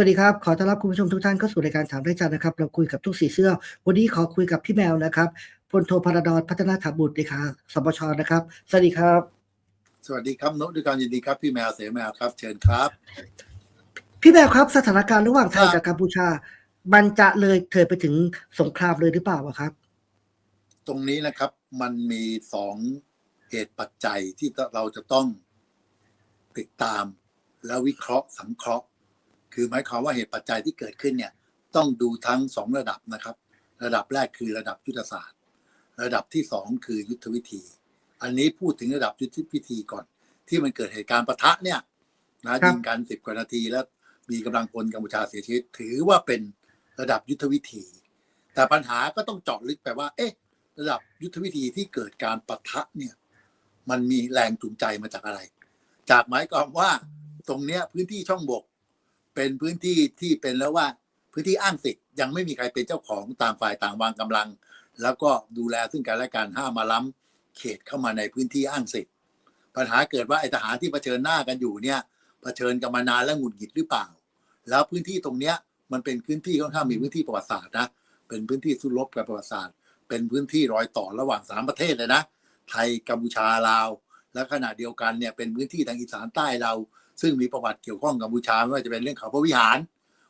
วัสดีครับ ขอต้อนรับคุณผู้ชมทุกท่านเข้าสู่รายการถามได้จันนะครับ เราคุยกับทุกสีเสื้อ วันนี้ขอคุยกับพี่แมวนะครับพลโทพาราดอนพัฒนาถาบุตรเลขาสปชนะครับ สวัสดีครับ สวัสดีครับนกด้วยการยินดีครับ พี่แมวเสแมวครับ เชิญครับ พี่แมวครับสถานการณ์ระหว่างไทยครับกับกัมพูชา มันจะเลยเถิดไปถึงสงครามเลยหรือเปล่าอะครับ ตรงนี้นะครับ มันมีสองเหตุปัจจัยที่เราจะต้องติดตามและวิเคราะห์สังเคราะห์ คือหมายความว่าเหตุปัจจัยที่เกิดขึ้นเนี่ยต้องดูทั้งสองระดับนะครับ ระดับแรกคือระดับยุทธศาสตร์ ระดับที่สองคือยุทธวิธี อันนี้พูดถึงระดับยุทธวิธีก่อน ที่มันเกิดเหตุการณ์ปะทะเนี่ยนะครับยิงกันสิบกว่านาทีแล้วมีกำลังพลกัมพูชาเสียชีวิต ถือว่าเป็นระดับยุทธวิธี แต่ปัญหาก็ต้องเจาะลึกไปว่า เอ๊ะ ระดับยุทธวิธีที่เกิดการปะทะเนี่ย มันมีแรงจูงใจมาจากอะไร จากหมายความว่าตรงเนี้ยพื้นที่ช่องบก เป็นพื้นที่ที่เป็นแล้วว่าพื้นที่อ้างสิทธิ์ยังไม่มีใครเป็นเจ้าของต่างฝ่ายต่างวางกำลัง แล้วก็ดูแลซึ่งกันและกันห้ามมาล้ำเขตเข้ามาในพื้นที่อ้างสิทธิ์ปัญหาเกิดว่าไอ้ทหารที่เผชิญหน้ากันอยู่เนี่ยเผชิญกันมานานแล้วหงุดหงิดหรือเปล่า แล้วพื้นที่ตรงเนี้ยมันเป็นพื้นที่ค่อนข้างมีพื้นที่ประวัติศาสตร์นะเป็นพื้นที่สู้รบกับประวัติศาสตร์ เป็นพื้นที่รอยต่อระหว่างสามประเทศเลยนะไทยกัมพูชาลาวและขณะเดียวกันเนี่ยเป็นพื้นที่ทางอีสานใต้เรา ซึ่งมีประวัติเกี่ยวข้องกับกัมพูชาไม่ว่าจะเป็นเรื่องเขาพระวิหาร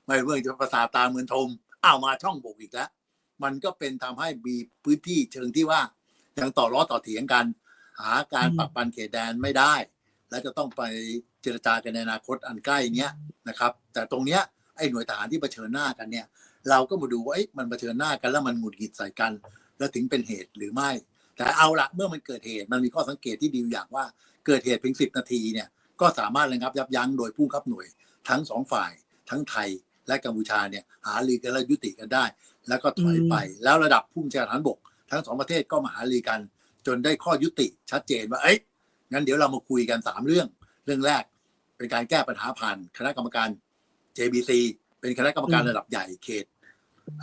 ไม่ว่าเรื่องจะภาษาตาเมืองทมอ้าวมาช่องบกอีกแล้ว มันก็เป็นทำให้มีพื้นที่เชิงที่ว่ายังต่อล้อต่อเถียงกัน หาการปรับปันเขตแดนไม่ได้ และจะต้องไปเจรจากันในอนาคตอันใกล้เนี้ยนะครับ แต่ตรงเนี้ยไอ้หน่วยทหารที่เผชิญหน้ากันเนี่ย เราก็มาดูว่าเอ๊ะมันเผชิญหน้ากันแล้วมันหงุดหงิดใส่กัน แล้วถึงเป็นเหตุหรือไม่ แต่เอาละเมื่อมันเกิดเหตุมันมีข้อสังเกตที่ดีอย่างว่าเกิดเหตุเพียงสิบนาทีเนี่ย ก็สามารถระงับยับยั้งโดยผู้บังคับหน่วย ทั้งสองฝ่ายทั้งไทยและกัมพูชาเนี่ยหารือกันแล้วยุติกันได้ แล้วก็ถอยไป แล้วระดับผู้บัญชาการทหารบก ทั้งสองประเทศก็มาหารือกัน จนได้ข้อยุติชัดเจนว่าเอ้ยงั้นเดี๋ยวเรามาคุยกันสามเรื่อง เรื่องแรกเป็นการแก้ปัญหาผ่านคณะกรรมการ JBC เป็นคณะกรรมการอืมระดับใหญ่เขต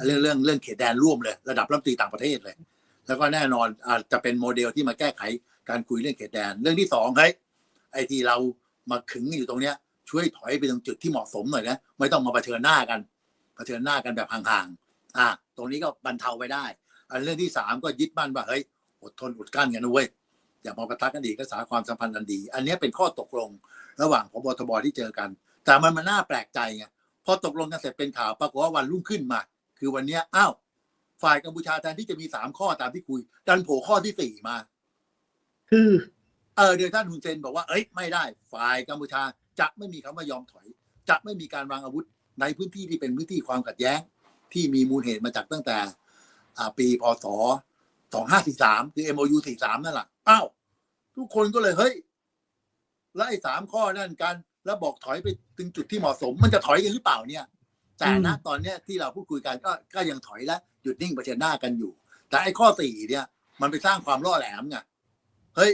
เรื่องเรื่องเรื่องเขตแดนร่วมเลย ระดับรัฐมนตรีต่างประเทศเลย แล้วก็แน่นอนอาจจะเป็นโมเดลที่มาแก้ไขการคุยเรื่องเขตแดน เรื่องที่สองเฮ้ยไอ้ที่เรา มาขึงอยู่ตรงเนี้ย ช่วยถอยไปตรงจุดที่เหมาะสมหน่อยนะไม่ต้องมาเผชิญหน้ากันเผชิญหน้ากันแบบห่างๆอะตรงนี้ก็บรรเทาไปได้ อันเรื่องที่สามก็ยึดมั่นว่าเฮ้ยอดทนอดกลั้นกันนะเว้ยอย่ามาปะทะกันอีกรักษาความสัมพันธ์อันดี อันนี้เป็นข้อตกลงระหว่างพบทบที่เจอกัน แต่มันมันน่าแปลกใจไงพอตกลงกันเสร็จเป็นข่าวปรากฏว่าวันรุ่งขึ้นมา คือวันเนี้ยอ้าวฝ่ายกัมพูชาแทนที่จะมีสามข้อตามที่คุย ดันโผล่ข้อที่สี่มา คือ เออโดยท่านฮุนเซนบอกว่าเอ้ยไม่ได้ฝ่ายกัมพูชาจะไม่มีคำว่ายอมถอย จะไม่มีการวางอาวุธในพื้นที่ที่เป็นพื้นที่ความขัดแย้ง ที่มีมูลเหตุมาจากตั้งแต่อ่าปีพศ2543 คือ MOU 43 นั่นแหละอ้าวทุกคนก็เลยเฮ้ยแล้วไอ้สามข้อนั่นกัน แล้วบอกถอยไปถึงจุดที่เหมาะสม มันจะถอยกันหรือเปล่าเนี่ย แต่ณตอนเนี้ยที่เราพูดคุยกันก็ก็ยังถอยและหยุดนิ่งเผชิญหน้ากันอยู่ แต่ไอ้ข้อสี่เนี่ย มันไปสร้างความล่อแหลมไงเฮ้ย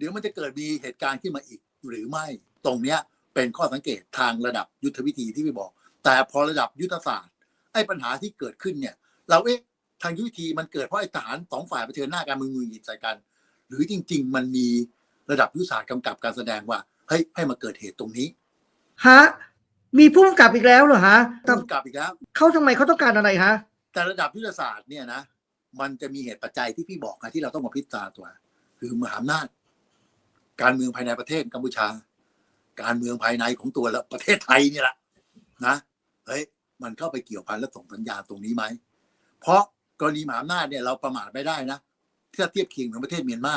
เดี๋ยวมันจะเกิดมีเหตุการณ์ขึ้นมาอีกหรือไม่ตรงเนี้ยเป็นข้อสังเกตทางระดับยุทธวิธีที่พี่บอก แต่พอระดับยุทธศาสตร์ไอ้ปัญหาที่เกิดขึ้นเนี่ย เราเอ๊ะทางยุทธวิธีมันเกิดเพราะไอ้ทหารสองฝ่ายเผชิญหน้ากันมือมือหยิบใส่กัน หรือจริง ๆ มันมีระดับยุทธศาสตร์กำกับการแสดงว่าเฮ้ยให้มาเกิดเหตุตรงนี้ฮะมีผู้กำกับอีกแล้วเหรอฮะแต่ต้องกลับอีกแล้วเขาทำไมเขาต้องการอะไรฮะแต่ระดับยุทธศาสตร์เนี่ยนะมันจะมีเหตุปัจจัยที่พี่บอกไงที่เราต้องมาพิจารณาตัว คือมหาอำนาจ การเมืองภายในประเทศกัมพูชา การเมืองภายในของตัวละประเทศไทยนี่แหละนะเฮ้ยมันเข้าไปเกี่ยวพันและส่งสัญญาณตรงนี้ไหม เพราะกรณีมหาอำนาจเนี่ยเราประมาทไม่ได้นะถ้าเทียบเคียงกับประเทศเมียนมา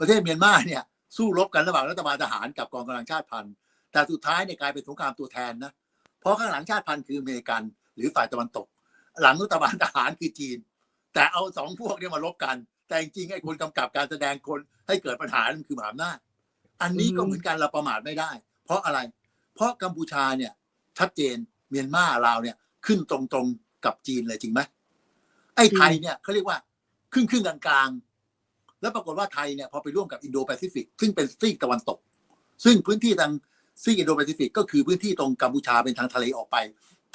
ประเทศเมียนมาเนี่ย สู้รบกันระหว่างรัฐบาลทหารกับกองกำลังชาติพันธุ์ แต่สุดท้ายเนี่ยกลายเป็นสงครามตัวแทนนะเพราะข้างหลังชาติพันธุ์คืออเมริกัน หรือฝ่ายตะวันตก หลังรัฐบาลทหารคือจีน แต่เอาสองพวกเนี้มาลบกัน แต่จริงๆไอ้คนกำกับการแสดงคนให้เกิดปัญหานั่นคือมหาอำนาจอันนี้ก็อืมเหมือนกันเราประมาทไม่ได้ เพราะอะไร เพราะกัมพูชาเนี่ย ชัดเจนเมียนมาลาวเนี่ย ขึ้นตรงๆกับจีนเลยจริงไหมไอ้ไทยเนี่ยเขาเรียกว่าครึ่งครึ่งๆกลางๆแล้วปรากฏว่าไทยเนี่ยพอไปร่วมกับอินโดแปซิฟิกซึ่งเป็นซีกตะวันตก ซึ่งพื้นที่ทางซีกอินโดแปซิฟิกก็คือพื้นที่ตรงกัมพูชาเป็นทางทะเลออกไป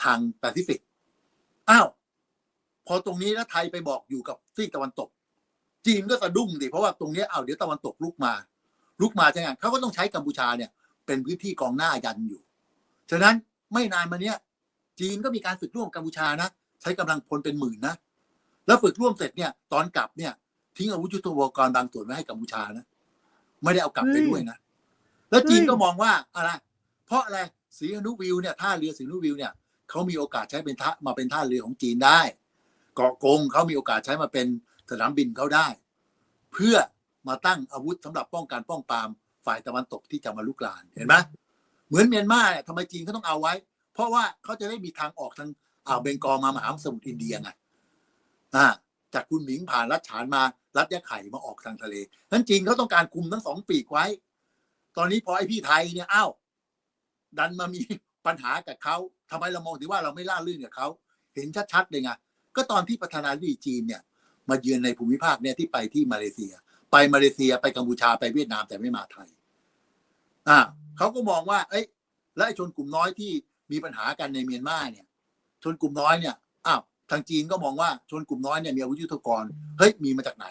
ทางแปซิฟิกอ้าวพอตรงนี้แล้วไทยไปบอกอยู่กับซีกตะวันตก จีนก็สะดุ้งดิเพราะว่าตรงเนี้ยเอาวเดี๋ยวตะวันตกลุกมา ลุกมาใช่ไหมเขาก็ต้องใช้กัมพูชาเนี่ยเป็นพื้นที่กองหน้ายันอยู่ ฉะนั้นไม่นานมาเนี้ยจีนก็มีการฝึกร่วมกัมพูชานะใช้กำลังพลเป็นหมื่นนะแล้วฝึกร่วมเสร็จเนี่ยตอนกลับเนี่ย ทิ้งอาวุธยุทโธปกรณ์บางส่วนไว้ให้กัมพูชานะไม่ได้เอากลับไปด้วยนะแล้วจีนก็มองว่าอะไรเพราะอะไรสีหนุวิวเนี่ยท่าเรือสีหนุวิวเนี่ยเขามีโอกาสใช้เป็นท่ามาเป็นท่าเรือของจีนได้ เกาะกงเขามีโอกาสใช้มาเป็น สนามบินเขาได้ เพื่อมาตั้งอาวุธสำหรับป้องกันป้องปรามฝ่ายตะวันตกที่จะมาลุกลานเห็นไหมเหมือนเมียนมาเนี่ยทำไมจีนเขาต้องเอาไว้ เพราะว่าเขาจะได้มีทางออกทางอ่าวเบงกอลมามหาสมุทรอินเดียไงอ่าจากคุณหมิงผ่านรัฐฉานมารัฐยะไข่มาออกทางทะเลนั้นจีนเขาต้องการคุมทั้งสองปีกไว้ ตอนนี้พอไอพี่ไทยเนี่ยอ้าวดันมามีปัญหากับเขาทำไมเรามองถือว่าเราไม่ล่าลื่นกับเขาเห็นชัดๆเลยไงก็ตอนที่ประธานาธิบดีจีนเนี่ย มาเยือนในภูมิภาคเนี่ยที่ไปที่มาเลเซีย ไปมาเลเซียไปกัมพูชาไปเวียดนามแต่ไม่มาไทย อ่าเขาก็มองว่า เอ้ยและไอ้ชนกลุ่มน้อยที่มีปัญหากันในเมียนมาเนี่ย ชนกลุ่มน้อยเนี่ยอ้าวทางจีนก็มองว่าชนกลุ่มน้อยเนี่ยมีอาวุธยุทโธปกรณ์เฮ้ยมีมาจากไหน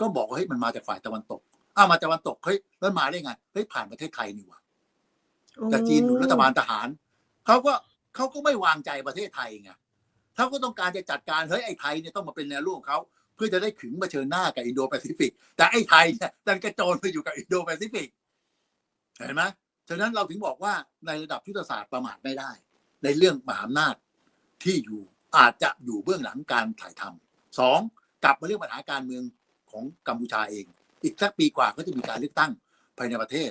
ก็บอกว่าเฮ้ยมันมาจากฝ่ายตะวันตกอ้าวมาจากตะวันตกเฮ้ยแล้วมาได้ไงเฮ้ยผ่านประเทศไทยนี่หว่าแต่จีนหนุนรัฐบาลทหารเขาก็เขาก็ไม่วางใจประเทศไทยไงเขาก็ต้องการจะจัดการเฮ้ยไอ้ไทยเนี่ยต้องมาเป็นแนวร่วมของเขาเพื่อจะได้ขึงมาเผชิญหน้ากับอินโดแปซิฟิก แต่ไอ้ไทยเนี่ยดันกระโจนไปอยู่กับอินโดแปซิฟิก เห็นไหมฉะนั้นเราถึงบอกว่าในระดับยุทธศาสตร์ประมาทไม่ได้ ในเรื่องมหาอำนาจที่อยู่อาจจะอยู่เบื้องหลังการถ่ายทำสองกลับมาเรื่องปัญหาการเมืองของกัมพูชาเอง อีกสักปีกว่าก็จะมีการเลือกตั้งภายในประเทศ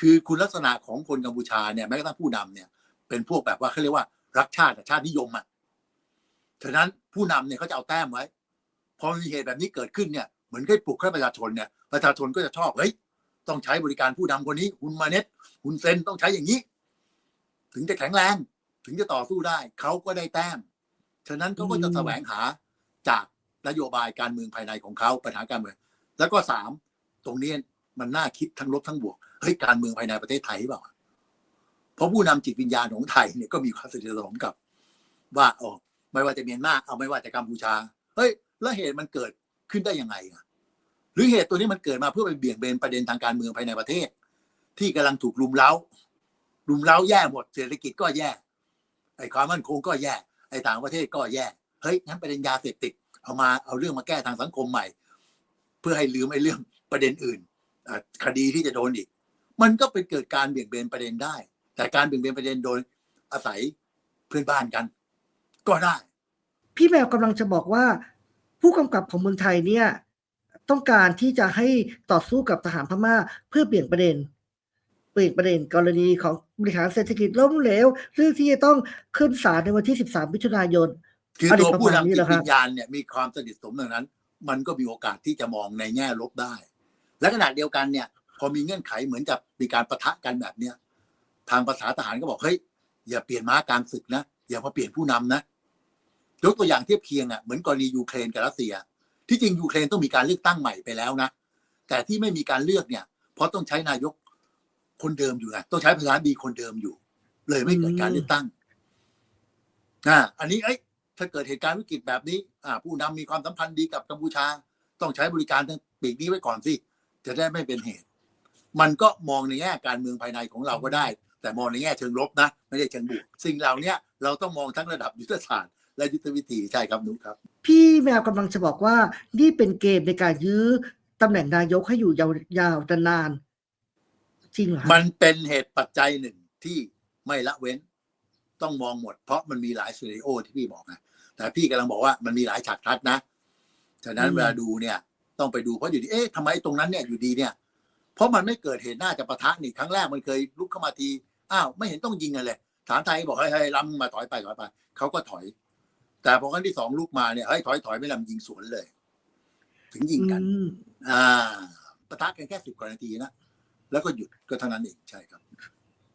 คือคุณลักษณะของคนกัมพูชาเนี่ยแม้กระทั่งผู้นำเนี่ยเป็นพวกแบบว่าเขาเรียกว่ารักชาติชาตินิยมอะฉะนั้นผู้นำเนี่ยเขาจะเอาแต้มไว้ พอมีเหตุแบบนี้เกิดขึ้นเนี่ยเหมือนกับปลุกให้ประชาชนเนี่ยประชาชนก็จะชอบเฮ้ยต้องใช้บริการผู้นำคนนี้คุณมาเน็ตคุณเซนต้องใช้อย่างนี้ ถึงจะแข็งแรง ถึงจะต่อสู้ได้เขาก็ได้แต้มฉะนั้นเขาก็จะอืมแสวงหาจากนโยบายการเมืองภายในของเขาปัญหาการเมือง แล้วก็สามตรงนี้มันน่าคิดทั้งลบทั้งบวกเฮ้ยการเมืองภายในประเทศไทยหรือเปล่าเพราะผู้นำจิตวิญญาณของไทยเนี่ยก็มีความสนิทสนมกับ ว่าโอ้ไม่ว่าจะเมียนมาเอาไม่ว่าจะกัมพูชาเฮ้ย แล้วเหตุมันเกิดขึ้นได้ยังไงอะหรือเหตุตัวนี้มันเกิดมาเพื่อไปเบี่ยงเบนประเด็นทางการเมืองภายในประเทศ ที่กำลังถูกลุมเล้าลุมเล้าแย่หมดเศรษฐกิจก็แย่ไอ้ความมั่นคงก็แย่ไอ้ต่างประเทศก็แย่เฮ้ยงั้นประเด็นยาเสพติดเอามาเอาเรื่องมาแก้ทางสังคมใหม่ เพื่อให้ลืมไอ้เรื่องประเด็นอื่นคดีที่จะโดนอีก มันก็เป็นเกิดการเบี่ยงเบนประเด็นได้ แต่การเบี่ยงเบนประเด็นโดยอาศัยเพื่อนบ้านกัน ก็ได้ พี่แมวกำลังจะบอกว่า ผู้กำกับของเมืองไทยเนี่ยต้องการที่จะให้ต่อสู้กับทหารพม่าเพื่อเบี่ยงประเด็นเบี่ยงประเด็นกรณีของบริหารเศรษฐกิจล้มเหลวเรื่องที่จะต้องขึ้นศาลในวันที่ 13มิถุนายนคืออะไรตัวประผู้มาณนำนี้จิเหรตอครับวิญญาณเนี่ยมีความสนิทสนมดังนั้น มันก็มีโอกาสที่จะมองในแง่ลบได้ และขณะเดียวกันเนี่ย พอมีเงื่อนไขเหมือนกับมีการประทะกันแบบเนี้ยทางภาษาทหารก็บอกเฮ้ยอย่าเปลี่ยนม้ากลางศึกนะอย่ามาเปลี่ยนผู้นำนะ ยกตัวอย่างเทียบเคียงอะเหมือนกรณียูเครนกับรัสเซีย ที่จริงยูเครนต้องมีการเลือกตั้งใหม่ไปแล้วนะแต่ที่ไม่มีการเลือกเนี่ย เพราะต้องใช้นายกคนเดิมอยู่ไงต้องใช้ประธานาธิบดีคนเดิมอยู่ เลยไม่เกิดการเลือกตั้งอ่าอันนี้เอ้ยถ้าเกิดเหตุการณ์วิกฤตแบบนี้ อ่า ผู้นำมีความสัมพันธ์ดีกับกัมพูชา ต้องใช้บริการทางปีกนี้ไว้ก่อนสิ จะได้ไม่เป็นเหตุ มันก็มองในแง่การเมืองภายในของเราก็ได้ แต่มองในแง่เชิงลบนะ ไม่ได้เชิงบวก สิ่งเหล่าเนี้ยเราต้องมองทั้งระดับยุทธศาสตร์ และยุทธวิธีใช่ครับนุครับ พี่แมวกำลังจะบอกว่า นี่เป็นเกมในการยื้อตำแหน่งนายกให้อยู่ยาวๆนานๆจริงเหรอฮะมันเป็นเหตุปัจจัยหนึ่งที่ไม่ละเว้น ต้องมองหมด เพราะมันมีหลายซีรีโอที่พี่บอกนะแต่พี่กำลังบอกว่ามันมีหลายฉากทัดนะฉะนั้นเวลาดูเนี่ย ต้องไปดูเพราะอยู่ดีเอ๊ะทำไมตรงนั้นเนี่ยอยู่ดีเนี่ย เพราะมันไม่เกิดเหตุน่าจะปะทะนี่ครั้งแรกมันเคยลุกเข้ามาทีอ้าวไม่เห็นต้องยิงกันเลย ฐานไทยบอกเฮ้ยเฮ้ยล้ำมาถอยไปถอยไปเขาก็ถอย แต่พอครั้งที่สองลุกมาเนี่ยเฮ้ยถอยถอยไม่ลำยิงสวนเลย ถึงยิงกันอืมอ่าปะทะกันแค่สิบกว่านาทีนะแล้วก็หยุดก็เท่านั้นเองใช่ครับ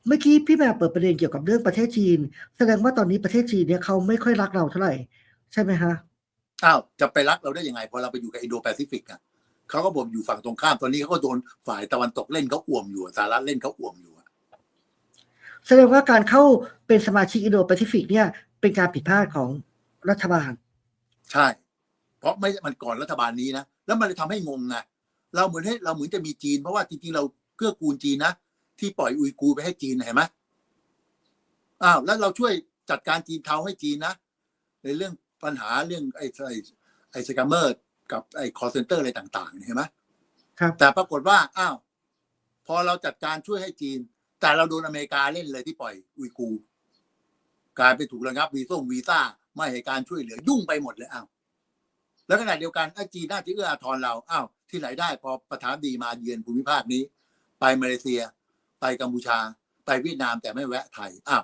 เมื่อกี้พี่แมวเปิดประเด็นเกี่ยวกับเรื่องประเทศจีน แสดงว่าตอนนี้ประเทศจีนเนี่ยเขาไม่ค่อยรักเราเท่าไหร่ ใช่ไหมฮะอ้าวจะไปรักเราได้ยังไงพอเราไปอยู่กับอินโดแปซิฟิกอะเขาก็บอกอยู่ฝั่งตรงข้ามตอนนี้เขาก็โดนฝ่ายตะวันตกเล่นเขาอ่วมอยู่อะสหรัฐเล่นเขาอ่วมอยู่อะแสดงว่าการเข้าเป็นสมาชิกอินโดแปซิฟิกเนี่ยเป็นการผิดพลาดของ รัฐบาล ใช่ เพราะไม่มันก่อนรัฐบาลนี้นะแล้วมันเลยทำให้งงไงเราเหมือนให้เราเหมือนจะมีจีน เพราะว่าจริงๆเราเกื้อกูลจีนนะที่ปล่อยอุยกูร์ไปให้จีนเห็นไหมอ้าวแล้วเราช่วยจัดการจีนเทาให้จีนนะในเรื่องปัญหาเรื่องไอ้ไอ้ไอ้สแกมเมอร์กับไอ้คอร์เซนเตอร์อะไรต่างๆเห็นไหมครับ แต่ปรากฏว่าอ้าวพอเราจัดการช่วยให้จีน แต่เราโดนอเมริกาเล่นเลยที่ปล่อยอุยกูร์กลายไปนถูกระงับวีซ่งวีซ่า ไม่ให้การช่วยเหลือยุ่งไปหมดเลยอ้าวแล้วขณะเดียวกันไอ้จีนน่าจะเอื้ออาทรเราอ้าวที่ไหนได้พอประธานดีมาเยือนภูมิภาคนี้ ไปมาเลเซีย ไปกัมพูชา ไปเวียดนามแต่ไม่แวะไทยอ้าว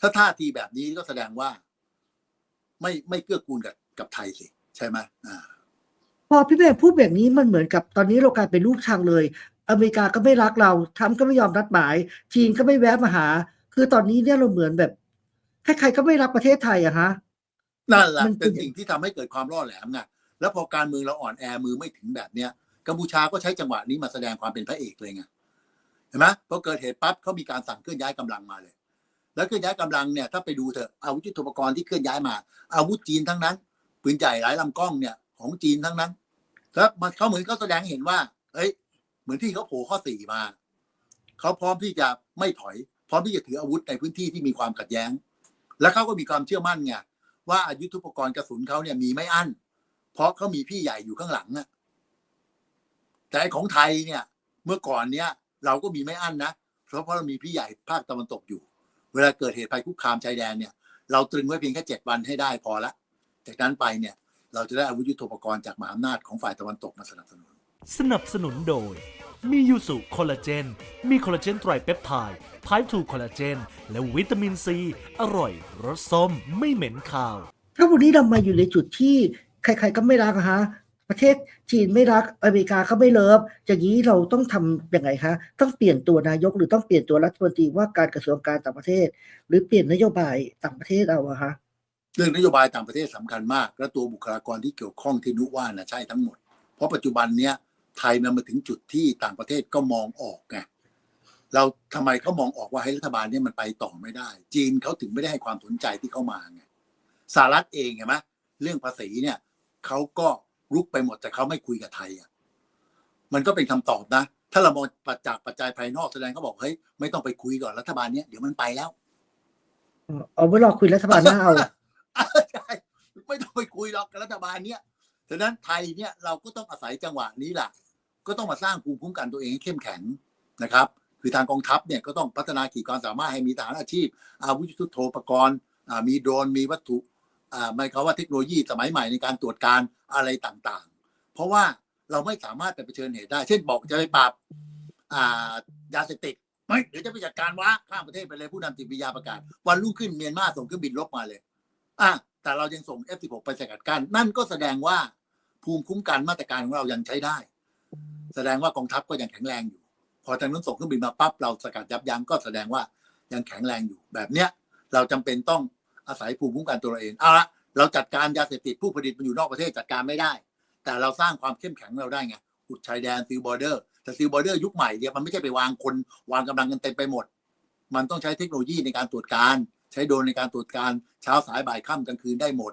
ถ้าท่าทีแบบนี้ก็แสดงว่า ไม่ไม่เกื้อกูลกับกับไทยสิใช่ไหมอ่าพอพี่เบนพูดแบบนี้มันเหมือนกับตอนนี้เรากลายเป็นลูกชังเลย อเมริกาก็ไม่รักเราทรัมป์ก็ไม่ยอมนัดหมาย จีนก็ไม่แวะมาหา คือตอนนี้เนี่ยเราเหมือนแบบใครๆก็ไม่รักประเทศไทยอะฮะ นั่นแหละมันเป็เป็นนสิ่งที่ทำให้เกิดความล่อแหลมไงแล้วพอการเมืองเราอ่อนแอมือไม่ถึงแบบเนี้ยกัมพูชาก็ใช้จังหวะนี้มาแสดงความเป็นพระเอกเลยไงเห็นไหมพอเกิดเหตุปั๊บเขามีการสั่งเคลื่อนย้ายกำลังมาเลย แล้วเคลื่อนย้ายกำลังเนี่ยถ้าไปดูเถอะอาวุธยุทโธปกรณ์ที่เคลื่อนย้ายมา อาวุธจีนทั้งนั้นปืนใหญ่หลายลำกล้องเนี่ยของจีนทั้งนั้นแล้วมันเขาเหมือนเขาแสดงให้เห็นว่า เอ้ย เหมือนที่เขาโผล่ข้อสี่มาเขาพร้อมที่จะไม่ถอย พร้อมที่จะถืออาวุธในพื้นที่ที่มีความขัดแย้ง แล้วเขาก็มีความเชื่อมั่นไง ว่าอายุทโธปกรณ์กระสุนเขาเนี่ยมีไม่อั้น เพราะเขามีพี่ใหญ่อยู่ข้างหลังอะแต่ของไทยเนี่ย เมื่อก่อนเนี่ย เราก็มีไม่อั้นนะเพราะเพราะเรามีพี่ใหญ่ภาคตะวันตกอยู่ เวลาเกิดเหตุภัยคุกคามชายแดนเนี่ย เราตรึงไว้เพียงแค่เจ็ดวันให้ได้พอละจากนั้นไปเนี่ย เราจะได้อาวุธยุทโธปกรณ์จากมหาอำนาจของฝ่ายตะวันตกมาสนับสนุน สนับสนุนโดย มียูสุคอลลาเจน มีคอลลาเจนไตรเปปไทด์ไพร์ทูคอลลาเจน และวิตามินซี อร่อย รสส้มไม่เหม็นคาว ถ้าวันนี้เรามาอยู่ในจุดที่ใครๆก็ไม่รักอะฮะประเทศจีนไม่รักอเมริกาก็ไม่เลิฟอย่างนี้เราต้องทำยังไงคะต้องเปลี่ยนตัวนายกหรือต้องเปลี่ยนตัวรัฐมนตรีว่าการกระทรวงการต่างประเทศ หรือเปลี่ยนนโยบายต่างประเทศเอาอะฮะเรื่องนโยบายต่างประเทศสำคัญมาก และตัวบุคลากรที่เกี่ยวข้องที่นุว่านะใช่ทั้งหมด เพราะปัจจุบันเนี้ย ไทยมันมาถึงจุดที่ต่างประเทศก็มองออกไงเราทำไมเขามองออกว่าให้รัฐบาลเนี้มันไปต่อไม่ได้ จีนเขาถึงไม่ได้ให้ความสนใจที่เข้ามาไงสหรัฐเองเห็นไหมเรื่องภาษีเนี่ยเขาก็รุกไปหมดแต่เขาไม่คุยกับไทยอะมันก็เป็นคำตอบนะ ถ้าเรามองปัจจากปัจจัยภายนอกแสดงเขาบอกเฮ้ยไม่ต้องไปคุยก่อนรัฐบาลเนี้ยเดี๋ยวมันไปแล้วเอาไว้รอคุยรัฐบาลหน้าเอาใช่ไม่ต้องไปคุยหรอกกับรัฐบาลเนี้ยฉะนั้นไทยเนี่ยเราก็ต้องอาศัยจังหวะนี้แหละ ก็ต้องมาสร้างภูมิคุ้มกันตัวเองให้เข้มแข็งนะครับ คือทางกองทัพเนี่ยก็ต้องพัฒนาขีดความสามารถให้มีทหารอาชีพ อาวุธยุทโธปกรณ์มีโดรนมีวัตถุหมายความว่าเทคโนโลยีสมัยใหม่ในการตรวจการอะไรต่างๆ เพราะว่าเราไม่สามารถไปเผชิญเหตุได้ เช่นบอกจะไปปราบยาเสพติดไม่เดี๋ยวจะไปจัดการวะข้ามประเทศไปเลยผู้นำจิตวิทยาประกาศ วันรุ่งขึ้นเมียนมาส่งเครื่องบินรบมาเลยอะแต่เรายังส่ง F16 ไปสกัดกั้นนั่นก็แสดงว่าภูมิคุ้มกันมาตรการของเรายังใช้ได้ แสดงว่ากองทัพก็ยังแข็งแรงอยู่ พอทางนู้นส่งเครื่องบินมาปั๊บเราสกัดยับยั้งก็แสดงว่ายังแข็งแรงอยู่แบบเนี้ยเราจำเป็นต้องอาศัยภูมิคุ้มกันตัวเราเองเอาละเราจัดการยาเสพติดผู้ผลิตมันอยู่นอกประเทศจัดการไม่ได้ แต่เราสร้างความเข้มแข็งเราได้ไงอุดชายแดนซิลบอร์เดอร์แต่ซิลบอร์เดอร์ยุคใหม่เนี่ยมันไม่ใช่ไปวางคนวางกำลังกันเต็มไปหมด มันต้องใช้เทคโนโลยีในการตรวจการ ใช้โดรนในการตรวจการเช้าสายบ่ายค่ำกลางคืนได้หมด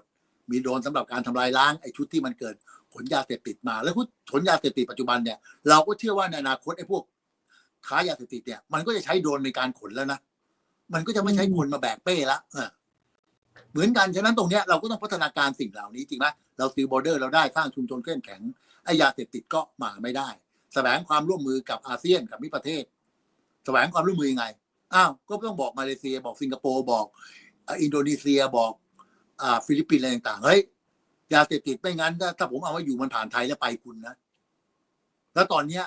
มีโดรนสำหรับการทำลายล้างไอ้ชุดที่มันเกิด ขนยาเสพติดมา แล้วขนยาเสพติดปัจจุบันเนี่ยเราก็เชื่อว่าในอนาคตไอ้พวกค้ายาเสพติดเนี่ย มันก็จะใช้โดรนในการขนแล้วนะมันก็จะไม่ใช้คนมาแบกเป้ละเออเหมือนกันฉะนั้นตรงเนี้ยเราก็ต้องพัฒนาการสิ่งเหล่านี้จริงไหมเราซีลบอร์เดอร์เราได้สร้างชุมชนเข้มแข็งไอ้ยาเสพติดก็มาไม่ได้แสวงความร่วมมือกับอาเซียนกับมิตรประเทศ แสวงความร่วมมือยังไงอ้าวก็ต้องบอกมาเลเซียบอกสิงคโปร์บอกอินโดนีเซียบอกอ่าฟิลิปปินส์อะไรต่างๆเฮ้ย ยาเสพติดไม่งั้นถ้าถ้าผมเอาไว้อยู่มันผ่านไทยแล้วไปคุณนะแล้วตอนเนี้ย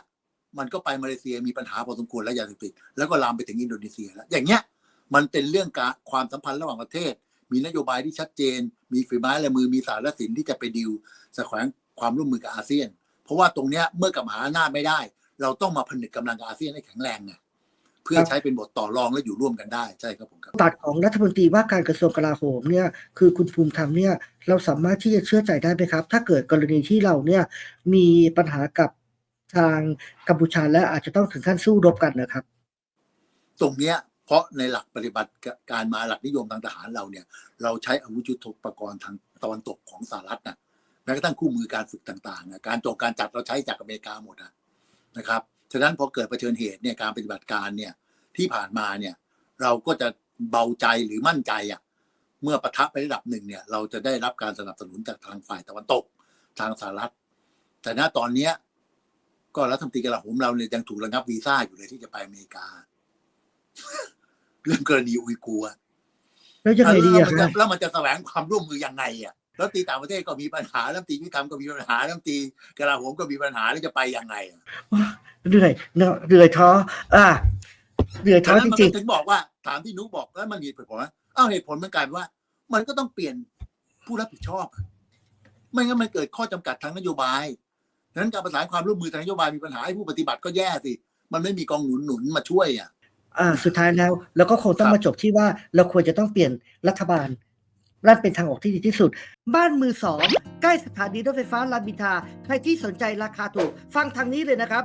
มันก็ไปมาเลเซียมีปัญหาพอสมควรแล้วยาเสพติดแล้วก็ลามไปถึงอินโดนีเซียแล้วอย่างเงี้ย มันเป็นเรื่องการความสัมพันธ์ระหว่างประเทศ มีนโยบายที่ชัดเจน มีฝีไม้ลายมือมีสารสินที่จะไปดิวสแสวงความร่วมมือกับอาเซียน เพราะว่าตรงเนี้ยเมื่อกับมหาอำนาจไม่ได้ เราต้องมาผนึกกำลังกับอาเซียนให้แข็งแรงไง พื่อใช้เป็นบทต่อรองและอยู่ร่วมกันได้ใช่ครับผมครับตัดของรัฐมนตรีว่าการกระทรวงกลาโหมเนี่ยคือคุณภูมิธรรมเนี่ยเราสามารถที่จะเชื่อใจได้ไหมครับ ถ้าเกิดกรณีที่เราเนี่ยมีปัญหากับทางกัมพูชาและอาจจะต้องถึงขั้นสู้รบกันนะครับ ตรงเนี้ยเพราะในหลักปฏิบัติการมาหลักนิยมทางทหารเราเนี่ย เราใช้อาวุธยุทโธปกรณ์ทางตะวันตกของสหรัฐนะแม้กระทั่งคู่มือการฝึกต่างๆนะการจงการจัดเราใช้จากอเมริกาหมดนะนะครับ ฉะนั้นพอเกิดเผชิญเหตุเนี่ยการปฏิบัติการเนี่ยที่ผ่านมาเนี่ยเราก็จะเบาใจหรือมั่นใจอะเมื่อประทับไประดับหนึ่งเนี่ยเราจะได้รับการสนับสนุนจากทางฝ่ายตะวันตกทางสหรัฐ แต่ณตอนเนี้ยก็รัฐมนตรีกลาโหมเราเนี่ยยังถูกระงับวีซ่าอยู่เลยที่จะไปอเมริกา เรื่องกรณีอุยกัวร์แล้วยังไงดีแล้วอะมันคจะรับแล้วมันจะแสวงความร่วมมือยังไงอะแล้วตีต่างประเทศก็มีปัญหาแล้วตีวิธรรมก็มีปัญหาแล้วตีกลาโหมก็มีปัญหาแล้วจะไปยังไงอะ เหนื่อยเหนื่อยท้ออ่าเหนื่อยท้อฉะนั้จนมันริก็งถึงบอกว่าถามที่นุบอกแล้วมันเหตุผลว่าอ้าวเหตุผลมันกลายเป็นว่า มันก็ต้องเปลี่ยนผู้รับผิดชอบอะไม่งั้นมันเกิดข้อจำกัดทางนโยบายฉะนั้นการประสานความร่วมมือทางนโยบายมีปัญหาให้ผู้ปฏิบัติก็แย่สิมันไม่มีกองหนุนหนุนมาช่วยอะๆอ่าสุดท้ายแล้วเราก็คงต้องครับมาจบที่ว่าเราควรจะต้องเปลี่ยนรัฐบาลนั่นเป็นทางออกที่ดีที่สุด บ้านมือสองใกล้สถานีรถไฟฟ้ารามอินทราใครที่สนใจราคาถูก ฟังทางนี้เลยนะครับ